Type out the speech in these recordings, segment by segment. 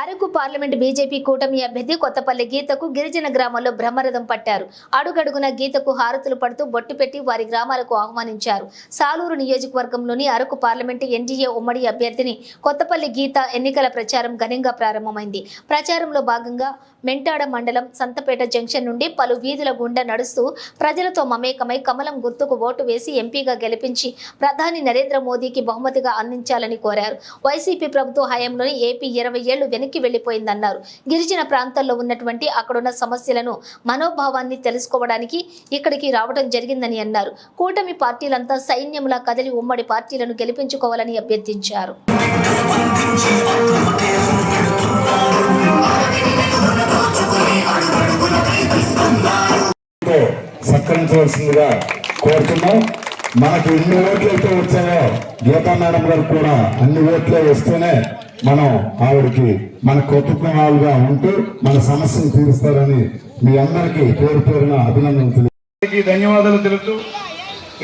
Araku parliament BJP కూటమి అభ్యర్థి కొత్తపల్లి గీతకు గిరిజన గ్రామంలో బ్రహ్మరథం పట్టారు. అడుగడుగున గీతకు హారతులు పడుతూ బొట్టు పెట్టి వారి గ్రామాలకు ఆహ్వానించారు. సాలూరు నియోజకవర్గంలోని అరకు పార్లమెంటు ఎన్డీఏ ఉమ్మడి అభ్యర్థిని కొత్తపల్లి గీత ఎన్నికల ప్రచారం ఘనంగా ప్రారంభమైంది. ప్రచారంలో భాగంగా మెంటాడ మండలం సంతపేట జంక్షన్ నుండి పలు వీధుల గుండా నడుస్తూ ప్రజలతో మమేకమై కమలం గుర్తుకు ఓటు వేసి ఎంపీగా గెలిపించి ప్రధాని నరేంద్ర మోదీకి బహుమతిగా అందించాలని కోరారు. వైసీపీ ప్రభుత్వ హయాంలోని ఏపీ ఇరవై ఏళ్ళు వెనక్కి వెళ్ళిపోయిందన్నారు గిరిజన ప్రాంతాల్లో ఉన్నటువంటి అక్కడున్న సమస్యలను మనోభావాన్ని తెలుసుకోవడానికి ఇక్కడికి రావడం జరిగిందని అన్నారు. కూటమి పార్టీలంతా సైన్యంలా కదిలి ఉమ్మడి పార్టీలను గెలిపించుకోవాలని అభ్యర్థించారు. సత్కరించవలసిందిగా కోరుతున్నాం. మనకు ఎన్ని ఓట్లు అయితే వచ్చాయో గీతా మేడం గారు కూడా అన్ని ఓట్లే వస్తేనే మనం ఆవిడకి మన కుటుంబాలుగా ఉంటూ మన సమస్యను తీరుస్తారని మీ అందరికీ పేరు పేరున అభినందనలు ధన్యవాదాలు తెలుపుతూ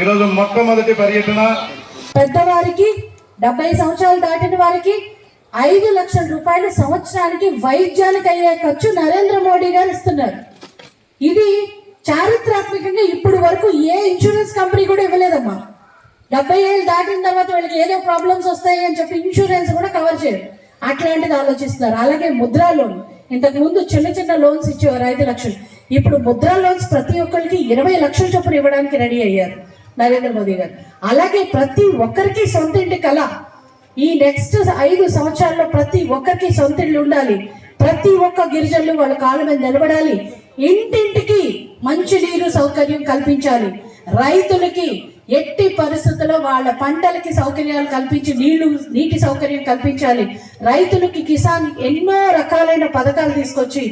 ఈరోజు మొట్టమొదటి పర్యటన. పెద్దవారికి డెబ్బై సంవత్సరాలు దాటిన వారికి ఐదు లక్షల రూపాయలు సంవత్సరానికి వైద్యానికి అయ్యే ఖర్చు నరేంద్ర మోడీ గారు ఇస్తున్నారు. ఇది చారిత్రాత్మకంగా ఇప్పుడు వరకు ఏ ఇన్సూరెన్స్ కంపెనీ కూడా ఇవ్వలేదమ్మా. డెబ్బై ఏళ్ళు దాటిన తర్వాత వీళ్ళకి ఏదో ప్రాబ్లమ్స్ వస్తాయి అని చెప్పి ఇన్సూరెన్స్ కూడా కవర్ చేయరు. అట్లాంటిది ఆలోచిస్తున్నారు. అలాగే ముద్రా లోన్. ఇంతకు ముందు చిన్న చిన్న లోన్స్ ఇచ్చేవారు ఐదు లక్షలు. ఇప్పుడు ముద్రా లోన్స్ ప్రతి ఒక్కరికి ఇరవై లక్షల చొప్పున ఇవ్వడానికి రెడీ అయ్యారు నరేంద్ర మోదీ గారు. అలాగే ప్రతి ఒక్కరికి సొంత ఇంటి కళ. ఈ నెక్స్ట్ ఐదు సంవత్సరాల్లో ప్రతి ఒక్కరికి సొంత ఇల్లు ఉండాలి. ప్రతి ఒక్క గిరిజనులు వాళ్ళ కాళ్ళ మీద నిలబడాలి. ఇంటింటికి మంచి నీరు సౌకర్యం కల్పించాలి. రైతులకి ఎట్టి పరిస్థితుల్లో వాళ్ళ పంటలకి సౌకర్యాలు కల్పించి నీళ్ళు నీటి సౌకర్యం కల్పించాలి. రైతులకి కిసాన్ ఎన్నో రకాలైన పథకాలు తీసుకొచ్చి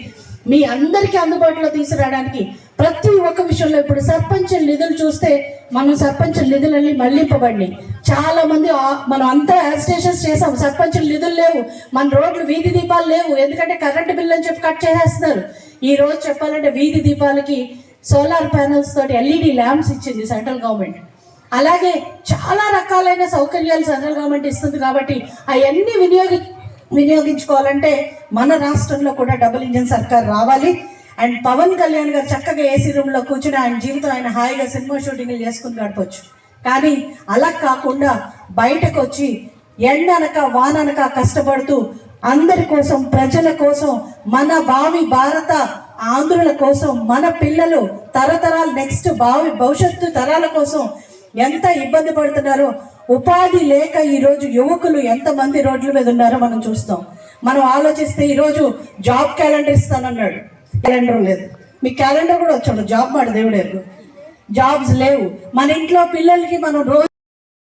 మీ అందరికీ అందుబాటులో తీసుకురావడానికి ప్రతి ఒక్క విషయంలో ఇప్పుడు సర్పంచ్ నిధులు చూస్తే మనం సర్పంచ్ నిధులని మళ్ళింపబడినాయి. చాలా మంది మనం అంతా స్టేషన్స్ చేసాం. సర్పంచ్ నిధులు లేవు. మన రోడ్లు వీధి దీపాలు లేవు. ఎందుకంటే కరెంటు బిల్లు అని చెప్పి కట్ చేసేస్తున్నారు. ఈ రోజు చెప్పాలంటే వీధి దీపాలకి సోలార్ ప్యానల్స్ తోటి ఎల్ఈడి ల్యాంప్స్ ఇచ్చింది సెంట్రల్ గవర్నమెంట్. అలాగే చాలా రకాలైన సౌకర్యాలు సెంట్రల్ గవర్నమెంట్ ఇస్తుంది కాబట్టి అవన్నీ వినియోగి వినియోగించుకోవాలంటే మన రాష్ట్రంలో కూడా డబుల్ ఇంజిన్ సర్కార్ రావాలి. అండ్ పవన్ కళ్యాణ్ గారు చక్కగా ఏసీ రూమ్లో కూర్చుని ఆయన జీవితం ఆయన హాయిగా సినిమా షూటింగ్లు చేసుకుని గడపచ్చు. కానీ అలా కాకుండా బయటకు వచ్చి ఎండనక వాననక కష్టపడుతూ అందరి కోసం ప్రజల కోసం మన భావి భారత ఆంధ్రుల కోసం మన పిల్లలు తరతరాలు నెక్స్ట్ భావి భవిష్యత్తు తరాల కోసం ఎంత ఇబ్బంది పడుతున్నారో ఉపాధి లేక ఈరోజు యువకులు ఎంతమంది రోడ్ల మీద ఉన్నారో మనం చూస్తాం. మనం ఆలోచిస్తే ఈరోజు జాబ్ క్యాలెండర్ ఇస్తానన్నాడు. క్యాలెండర్ లేదు. మీ క్యాలెండర్ కూడా వచ్చాడు. జాబ్ మాట దేవుడు జాబ్స్ లేవు. మన ఇంట్లో పిల్లలకి మనం రోజు